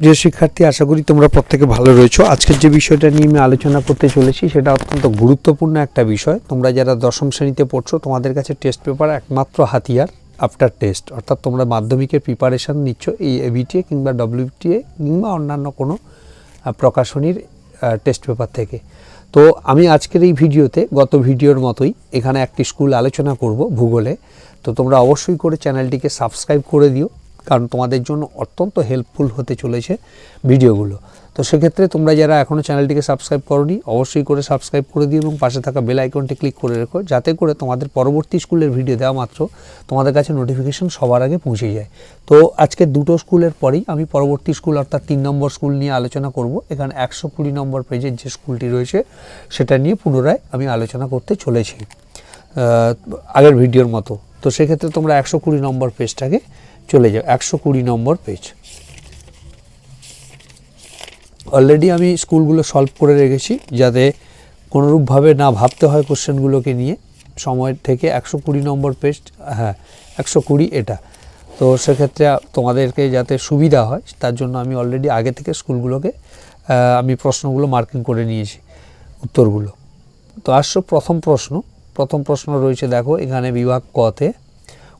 প্রিয় শিক্ষার্থী, আশা করি তোমরা প্রত্যেকে ভালো রয়েছো। আজকের যে বিষয়টা নিয়ে আমি আলোচনা করতে চলেছি, সেটা অত্যন্ত গুরুত্বপূর্ণ একটা বিষয়। তোমরা যারা দশম শ্রেণীতে পড়ছো, তোমাদের কাছে টেস্ট পেপার একমাত্র হাতিয়ার আফটার টেস্ট অর্থাৎ তোমরা মাধ্যমিকের প্রিপারেশান নিচ্ছ এই এবিটিএ কিংবা ডব্লিউটিএ কিংবা অন্যান্য কোনো প্রকাশনীর টেস্ট পেপার থেকে। তো আমি আজকের এই ভিডিওতে, গত ভিডিওর মতোই এখানে একটি স্কুল আলোচনা করব ভূগোলে। তো তোমরা অবশ্যই করে চ্যানেলটিকে সাবস্ক্রাইব করে দিও। কারণ তোমাদের জন্য অত্যন্ত হেল্পফুল হতে চলেছে ভিডিওগুলো। তো সেক্ষেত্রে তোমরা যারা এখনও চ্যানেলটিকে সাবস্ক্রাইব করনি, অবশ্যই করে সাবস্ক্রাইব করে দিও এবং পাশে থাকা বেল আইকনটি ক্লিক করে রেখো, যাতে করে তোমাদের পরবর্তী স্কুলের ভিডিও দেওয়া মাত্র তোমাদের কাছে নোটিফিকেশন সবার আগে পৌঁছে যায়। তো আজকে দুটো স্কুলের পরেই আমি পরবর্তী স্কুল অর্থাৎ তিন নম্বর স্কুল নিয়ে আলোচনা করব। এখানে একশো কুড়ি নম্বর পেজের যে স্কুলটি রয়েছে, সেটা নিয়ে পুনরায় আমি আলোচনা করতে চলেছি আগের ভিডিওর মতো। তো সেক্ষেত্রে তোমরা একশো কুড়ি নম্বর পেজটাকে চলে যাও, একশো কুড়ি নম্বর পেজ অলরেডি আমি স্কুলগুলো সলভ করে রেখেছি, যাতে কোনোরূপভাবে না ভাবতে হয় কোশ্চেনগুলোকে নিয়ে। সময় থেকে একশো কুড়ি নম্বর পেজ হ্যাঁ একশো কুড়ি এটা। তো সেক্ষেত্রে তোমাদেরকে যাতে সুবিধা হয়, তার জন্য আমি অলরেডি আগে থেকে স্কুলগুলোকে আমি প্রশ্নগুলো মার্কিং করে নিয়েছি, উত্তরগুলো। তো আসছো প্রথম প্রশ্ন। প্রথম প্রশ্ন রয়েছে, দেখো, এখানে বিভাগ কতে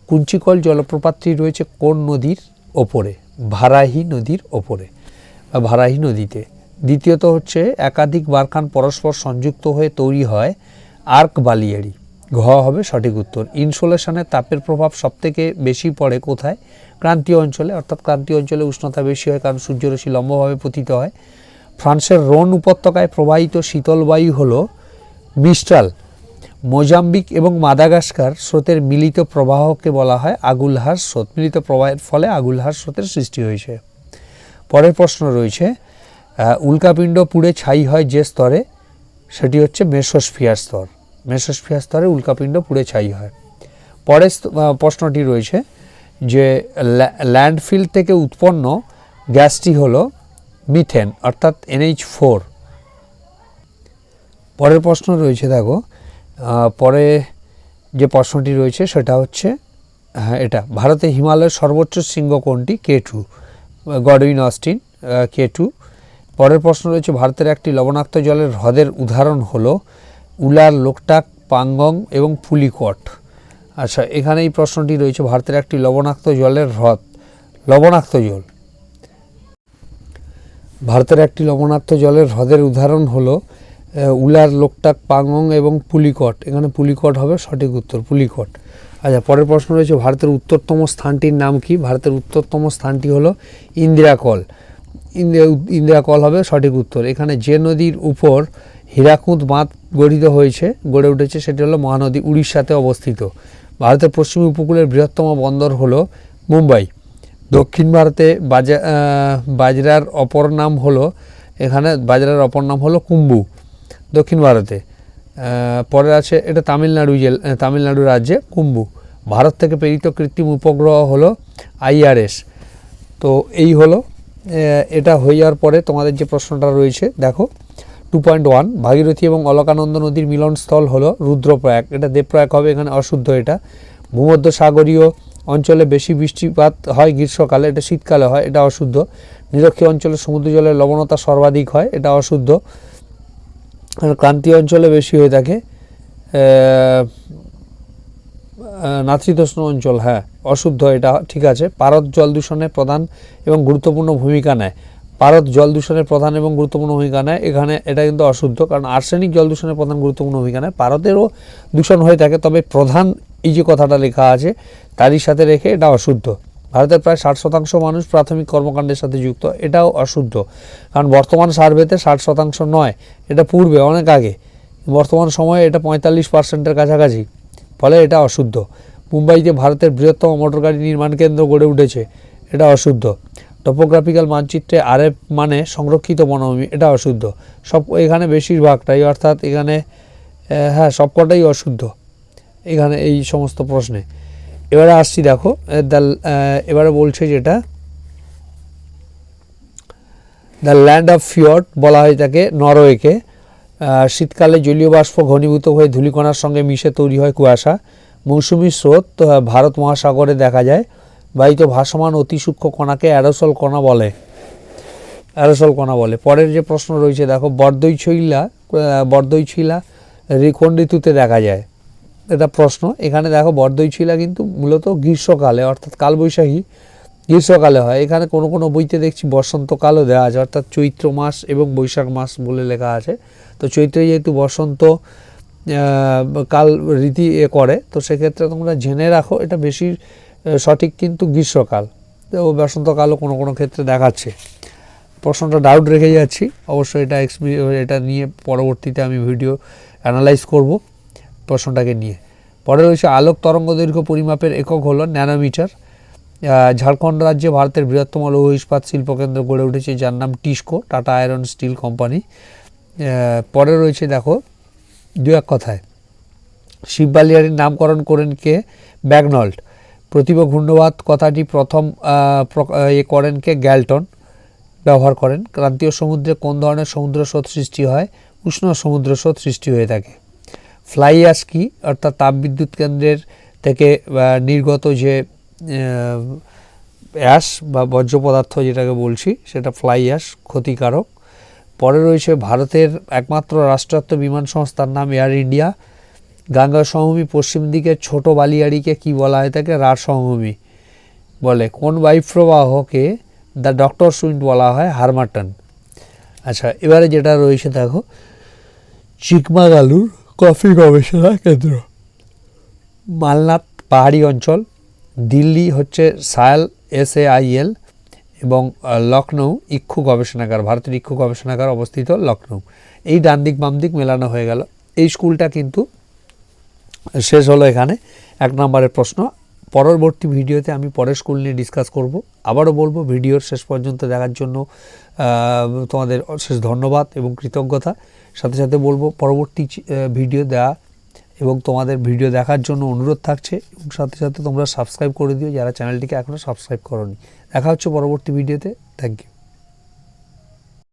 কুঞ্চিকল জলপ্রপাতটি রয়েছে কোন নদীর ওপরে? ভারাহি নদীর ওপরে। বা ভারাহি নদীতে। দ্বিতীয়ত হচ্ছে একাধিক বারখান পরস্পর সংযুক্ত হয়ে তৈরি হয় আর্ক বালিয়ারি। ঘ হবে সঠিক উত্তর। ইনসোলেশনের তাপের প্রভাব সবথেকে বেশি পড়ে কোথায়? ক্রান্তীয় অঞ্চলে, অর্থাৎ ক্রান্তীয় অঞ্চলে উষ্ণতা বেশি হয় কারণ সূর্যরশ্মি লম্বভাবে পতিত হয়। ফ্রান্সের রোন উপত্যকায় প্রবাহিত শীতল বায়ু হলো মিস্ট্রাল মোজাম্বিক এবং মাদাগাস্কার স্রোতের মিলিত প্রবাহকে বলা হয় আগুলহার স্রোত। মিলিত প্রবাহের ফলে আগুলহার স্রোতের সৃষ্টি হয়েছে। পরের প্রশ্ন রয়েছে উল্কাপিণ্ড পুড়ে ছাই হয় যে স্তরে, সেটি হচ্ছে মেসোস্ফিয়ার স্তর। মেসোস্ফিয়ার স্তরে উল্কাপিণ্ড পুড়ে ছাই হয়। পরের প্রশ্নটি রয়েছে যে ল্যা- ল্যান্ডফিল থেকে উৎপন্ন গ্যাসটি হল মিথেন, অর্থাৎ এনএইচ ফোর। পরের প্রশ্ন রয়েছে, দেখো পরে যে প্রশ্নটি রয়েছে সেটা হচ্ছে হ্যাঁ এটা। ভারতে হিমালয়ের সর্বোচ্চ শৃঙ্গ কোনটি? K two. Godwin Austen K two. পরের প্রশ্ন রয়েছে, ভারতের একটি লবণাক্ত জলের হ্রদের উদাহরণ হলো উলার, লোকটাক, পাঙ্গং এবং পুলিকট আচ্ছা এখানে এই প্রশ্নটি রয়েছে, ভারতের একটি লবণাক্ত জলের হ্রদ। লবণাক্ত জল। ভারতের একটি লবণাক্ত জলের হ্রদের উদাহরণ হলো উলার লোকটাক পাঙ্গং এবং পুলিকট। এখানে পুলিকট হবে, সঠিক উত্তর, পুলিকট। আচ্ছা পরের প্রশ্ন রয়েছে, ভারতের উত্তরতম স্থানটির নাম কি? ভারতের উত্তরতম স্থানটি হলো ইন্দিরাকল। ইন্দিরা, ইন্দিরাকল হবে সঠিক উত্তর। এখানে যে নদীর উপর হীরাকুঁদ বাঁধ গঠিত হয়েছে, গড়ে উঠেছে, সেটি হলো মহানদী উড়িষ্যাতে অবস্থিত। ভারতের পশ্চিম উপকূলের বৃহত্তম বন্দর হলো মুম্বাই। দক্ষিণ ভারতে বাজা বাজরার অপর নাম হলো, এখানে বাজরার অপর নাম হলো কুম্বু। দক্ষিণ ভারতে। পরে আছে এটা তামিলনাড়ু জেল তামিলনাড়ু রাজ্যে কুম্বু ভারত থেকে প্রেরিত কৃত্রিম উপগ্রহ হলো আইআরএস তো এই হলো এটা হয়ে যাওয়ার পরে তোমাদের যে প্রশ্নটা রয়েছে, দেখো। টু পয়েন্ট ওয়ান ভাগীরথী এবং অলকানন্দ নদীর মিলনস্থল হলো রুদ্রপ্রয়াগ। এটা দেবপ্রয়াগ হবে, এখানে অশুদ্ধ এটা। ভূমধ্য সাগরীয় অঞ্চলে বেশি বৃষ্টিপাত হয় গ্রীষ্মকালে, এটা শীতকালে হয়, এটা অশুদ্ধ। নিরক্ষীয় অঞ্চলে সমুদ্র জলের লবণতা সর্বাধিক হয়, এটা অশুদ্ধ। ক্রান্তীয় অঞ্চলে বেশি হয়ে থাকে। আহ, অঞ্চল হ্যাঁ অশুদ্ধ এটা ঠিক আছে। পারদ জল দূষণের প্রধান এবং গুরুত্বপূর্ণ ভূমিকা নেয়। পারদ জল দূষণের প্রধান এবং গুরুত্বপূর্ণ ভূমিকা নেয়। এখানে এটা কিন্তু অশুদ্ধ কারণ আর্সেনিক জল দূষণের প্রধান গুরুত্বপূর্ণ ভূমিকা নেয়। পারদেরও দূষণ হয়ে থাকে তবে প্রধান এই যে কথাটা লেখা আছে তারই সাথে রেখে এটা অশুদ্ধ। ভারতের প্রায় ষাট শতাংশ মানুষ প্রাথমিক কর্মকাণ্ডের সাথে যুক্ত। এটাও অশুদ্ধ। কারণ বর্তমান সার্ভেতে ষাট শতাংশ নয়, এটা পূর্বে, অনেক আগে। বর্তমান সময়ে এটা পঁয়তাল্লিশ পার্সেন্টের কাছাকাছি। ফলে এটা অশুদ্ধ। মুম্বাইতে ভারতের বৃহত্তম মোটরগাড়ি নির্মাণ কেন্দ্র গড়ে উঠেছে। এটা অশুদ্ধ। টপোগ্রাফিক্যাল মানচিত্রে আরএফ মানে সংরক্ষিত বনভূমি, এটা অশুদ্ধ। সব এখানে বেশিরভাগটাই, অর্থাৎ এখানে হ্যাঁ সবকটাই অশুদ্ধ। এখানে এই সমস্ত প্রশ্নে। এবারে আসছি দেখো এবারে বলছে যেটা দ্য ল্যান্ড অফ ফিয়র্ড বলা হয় তাকে নরওয়েকে। শীতকালে জলীয় বাষ্প ঘনীভূত হয়ে ধূলিকণার সঙ্গে মিশে তৈরি হয় কুয়াশা। মৌসুমি স্রোত ভারত মহাসাগরে দেখা যায়। বায়ুতে ভাসমান অতি সূক্ষ্ম কণাকে অ্যারোসল কণা বলে। অ্যারোসল কণা বলে। পরের যে প্রশ্ন রয়েছে, দেখো বরদই ছইলা বরদই কোন ঋতুতে দেখা যায়। এটা প্রশ্ন। এখানে দেখো বরদই ছিলা কিন্তু মূলত গ্রীষ্মকালে, অর্থাৎ কালবৈশাখী গ্রীষ্মকালে হয়। এখানে কোনো কোনো বইতে দেখছি বসন্তকালও দেওয়া আছে, অর্থাৎ চৈত্র মাস এবং বৈশাখ মাস বলে লেখা আছে। তো চৈত্রে যেহেতু বসন্ত কাল রীতি এ করে, তো সেক্ষেত্রে তোমরা জেনে রাখো, এটা বেশি সঠিক কিন্তু গ্রীষ্মকাল। তো বসন্তকালও কোনো কোনো ক্ষেত্রে দেখাচ্ছে। প্রশ্নটা ডাউট রেখে যাচ্ছি। অবশ্যই এটা এটা নিয়ে পরবর্তীতে আমি ভিডিও অ্যানালাইজ করব। প্রশ্নটাকে নিয়ে। পরে রয়েছে আলোক তরঙ্গ দৈর্ঘ্য পরিমাপের একক হলো ন্যানোমিটার। ঝাড়খণ্ড রাজ্যে ভারতের বৃহত্তম লৌহ ইস্পাত শিল্পকেন্দ্র গড়ে উঠেছে যার নাম TISCO, Tata iron steel company. পরে রয়েছে দেখো, দু এক কথায়। শিব বালিয়ারির নামকরণ করেন কে? ব্যাগনল্ট প্রতিভ ঘূর্ণবাদ কথাটি প্রথম প্র- এ করেন কে? গ্যালটন। ব্যবহার করেন। ক্রান্তীয় সমুদ্রে কোন ধরনের সমুদ্র স্রোত সৃষ্টি হয়? উষ্ণ সমুদ্র স্রোত সৃষ্টি হয়ে থাকে। ফ্লাই অ্যাশ কি? অর্থাৎ তাপবিদ্যুৎ কেন্দ্রের থেকে নির্গত যে অ্যাশ বা বর্জ্য পদার্থ যেটাকে বলছি, সেটা ফ্লাই অ্যাশ, ক্ষতিকারক। পরে রয়েছে ভারতের একমাত্র রাষ্ট্রায়ত্ত বিমান সংস্থার নাম এয়ার ইন্ডিয়া। গঙ্গা সমভূমি পশ্চিম দিকে ছোট বালিয়াড়িকে কি বলা হয় থাকে রার সমভূমি বলে। কোন বায়ুপ্রবাহকে দ্য ডক্টর সুইন্ট বলা হয়? হারমাটন। আচ্ছা এবারে যেটা রয়েছে দেখো, চিকমাগালুর কফি গবেষণা কেন্দ্র। মালনাথ পাহাড়ি অঞ্চল, দিল্লি হচ্ছে সায়াল, এস এ আই এল এবং লখনৌ ইক্ষু গবেষণাগার, ভারতের ইক্ষু গবেষণাগার অবস্থিত লখনৌ এই ডান দিক, বাম দিক মেলানো হয়ে গেল। এই স্কুলটা কিন্তু শেষ হলো এখানে। এক নম্বরের প্রশ্ন পরবর্তী ভিডিওতে আমি পরের স্কুল নিয়ে ডিসকাস করব। আবারও বলব, ভিডিওর শেষ পর্যন্ত দেখার জন্য তোমাদের অশেষ ধন্যবাদ এবং কৃতজ্ঞতা। সাথে সাথে বলব, পরবর্তী ভিডিও দেওয়া এবং তোমাদের ভিডিও দেখার জন্য অনুরোধ থাকছে এবং সাথে সাথে তোমরা সাবস্ক্রাইব করে দিও যারা চ্যানেলটিকে এখনও সাবস্ক্রাইব করনি। দেখা হচ্ছে পরবর্তী ভিডিওতে। Thank you